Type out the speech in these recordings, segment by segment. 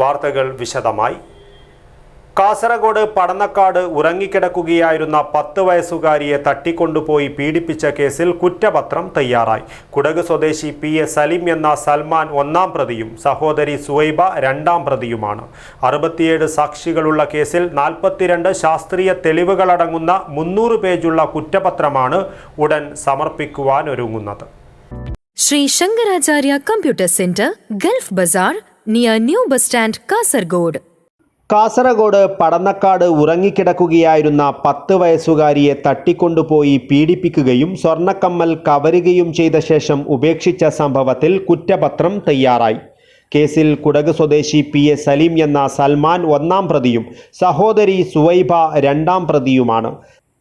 വാർത്തകൾ വിശദമായി. കാസർഗോഡ് പടന്നക്കാട് ഉറങ്ങിക്കിടക്കുകയായിരുന്ന പത്ത് വയസ്സുകാരിയെ തട്ടിക്കൊണ്ടുപോയി പീഡിപ്പിച്ച കേസിൽ കുറ്റപത്രം തയ്യാറായി. കുടക് സ്വദേശി പി എ സലീം എന്ന സൽമാൻ ഒന്നാം പ്രതിയും സഹോദരി സുവൈബ രണ്ടാം പ്രതിയുമാണ്. അറുപത്തിയേഴ് സാക്ഷികളുള്ള കേസിൽ നാൽപ്പത്തിരണ്ട് ശാസ്ത്രീയ തെളിവുകളടങ്ങുന്ന മുന്നൂറ് പേജുള്ള കുറ്റപത്രമാണ് ഉടൻ സമർപ്പിക്കുവാനൊരുങ്ങുന്നത്. Sree Sankaracharya computer centre Gulf Bazaar, near new bus stand Kasaragod Kasaragod Padannakkad ഉറങ്ങിക്കിടക്കുകയായിരുന്ന പത്ത് വയസ്സുകാരിയെ തട്ടിക്കൊണ്ടുപോയി പീഡിപ്പിക്കുകയും സ്വർണക്കമ്മൽ കവരുകയും ചെയ്ത ശേഷം ഉപേക്ഷിച്ച സംഭവത്തിൽ കുറ്റപത്രം തയ്യാറായി. കേസിൽ കുടക് സ്വദേശി പി എ സലീം എന്ന സൽമാൻ ഒന്നാം പ്രതിയും സഹോദരി സുവൈബ രണ്ടാം പ്രതിയുമാണ്.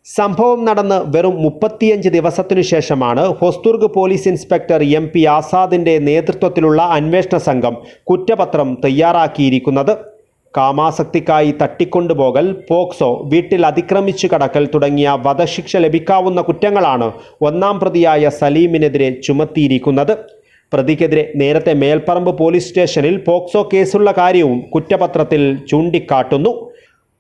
സംഭവം നടന്ന് വെറും മുപ്പത്തിയഞ്ച് ദിവസത്തിനു ശേഷമാണ് Hosdurg police inspector M P ആസാദിന്റെ നേതൃത്വത്തിലുള്ള അന്വേഷണ സംഘം കുറ്റപത്രം തയ്യാറാക്കിയിരിക്കുന്നത്. കാമാസക്തിക്കായി തട്ടിക്കൊണ്ടുപോകൽ പോക്സോ വീട്ടിൽ അതിക്രമിച്ചു കടക്കൽ തുടങ്ങിയ വധശിക്ഷ ലഭിക്കാവുന്ന കുറ്റങ്ങളാണ് ഒന്നാം പ്രതിയായ സലീമിനെതിരെ ചുമത്തിയിരിക്കുന്നത്. പ്രതിക്കെതിരെ നേരത്തെ മേൽപ്പറമ്പ് പോലീസ് സ്റ്റേഷനിൽ പോക്സോ കേസുള്ള കാര്യവും കുറ്റപത്രത്തിൽ ചൂണ്ടിക്കാട്ടുന്നു.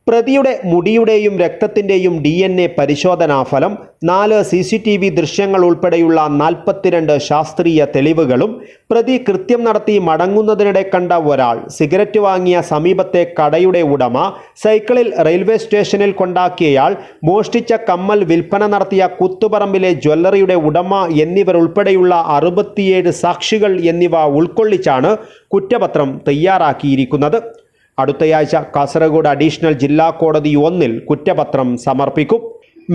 പ്രതിയുടെ മുടിയുടെയും രക്തത്തിന്റെയും ഡി എൻ എ പരിശോധനാ ഫലം നാല് സി സി ടി വി ദൃശ്യങ്ങൾ ഉൾപ്പെടെയുള്ള നാൽപ്പത്തിരണ്ട് ശാസ്ത്രീയ തെളിവുകളും പ്രതി കൃത്യം നടത്തി മടങ്ങുന്നതിനിടെ കണ്ട ഒരാൾ സിഗരറ്റ് വാങ്ങിയ സമീപത്തെ കടയുടെ ഉടമ സൈക്കിളിൽ റെയിൽവേ സ്റ്റേഷനിൽ കൊണ്ടാക്കിയയാൾ മോഷ്ടിച്ച കമ്മൽ വിൽപ്പന നടത്തിയ കുത്തുപറമ്പിലെ ജ്വല്ലറിയുടെ ഉടമ എന്നിവരുൾപ്പെടെയുള്ള അറുപത്തിയേഴ് സാക്ഷികൾ എന്നിവ ഉൾക്കൊള്ളിച്ചാണ് കുറ്റപത്രം തയ്യാറാക്കിയിരിക്കുന്നത്. അടുത്തയാഴ്ച കാസർഗോഡ് അഡീഷണൽ ജില്ലാ കോടതി ഒന്നിൽ കുറ്റപത്രം സമർപ്പിക്കും.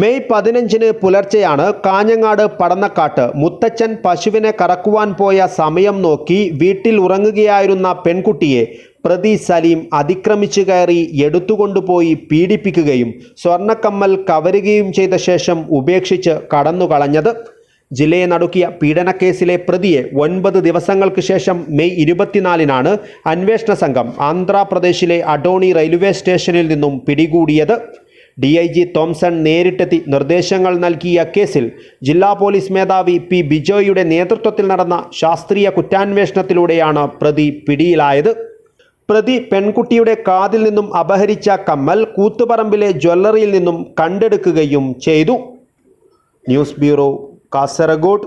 മെയ് പതിനഞ്ചിന് പുലർച്ചെയാണ് കാഞ്ഞങ്ങാട് പടന്നക്കാട്ട് മുത്തച്ഛൻ പശുവിനെ കറക്കുവാൻ പോയ സമയം നോക്കി വീട്ടിൽ ഉറങ്ങുകയായിരുന്ന പെൺകുട്ടിയെ പ്രതി സലീം അതിക്രമിച്ചു കയറി എടുത്തുകൊണ്ടുപോയി പീഡിപ്പിക്കുകയും സ്വർണക്കമ്മൽ കവരുകയും ചെയ്ത ശേഷം ഉപേക്ഷിച്ച് കടന്നുകളഞ്ഞത്. ജില്ലയെ നടുക്കിയ പീഡനക്കേസിലെ പ്രതിയെ ഒൻപത് ദിവസങ്ങൾക്ക് ശേഷം മെയ് ഇരുപത്തിനാലിനാണ് അന്വേഷണ സംഘം ആന്ധ്രാപ്രദേശിലെ അഡോണി റെയിൽവേ സ്റ്റേഷനിൽ നിന്നും പിടികൂടിയത്. ഡി ഐ ജി തോംസൺ നേരിട്ടെത്തി നിർദ്ദേശങ്ങൾ നൽകിയ കേസിൽ ജില്ലാ പോലീസ് മേധാവി പി ബിജോയുടെ നേതൃത്വത്തിൽ നടന്ന ശാസ്ത്രീയ കുറ്റാന്വേഷണത്തിലൂടെയാണ് പ്രതി പിടിയിലായത്. പ്രതി പെൺകുട്ടിയുടെ കാതിൽ നിന്നും അപഹരിച്ച കമ്മൽ കൂത്തുപറമ്പിലെ ജ്വല്ലറിയിൽ നിന്നും കണ്ടെടുക്കുകയും ചെയ്തു. News bureau Kasaragod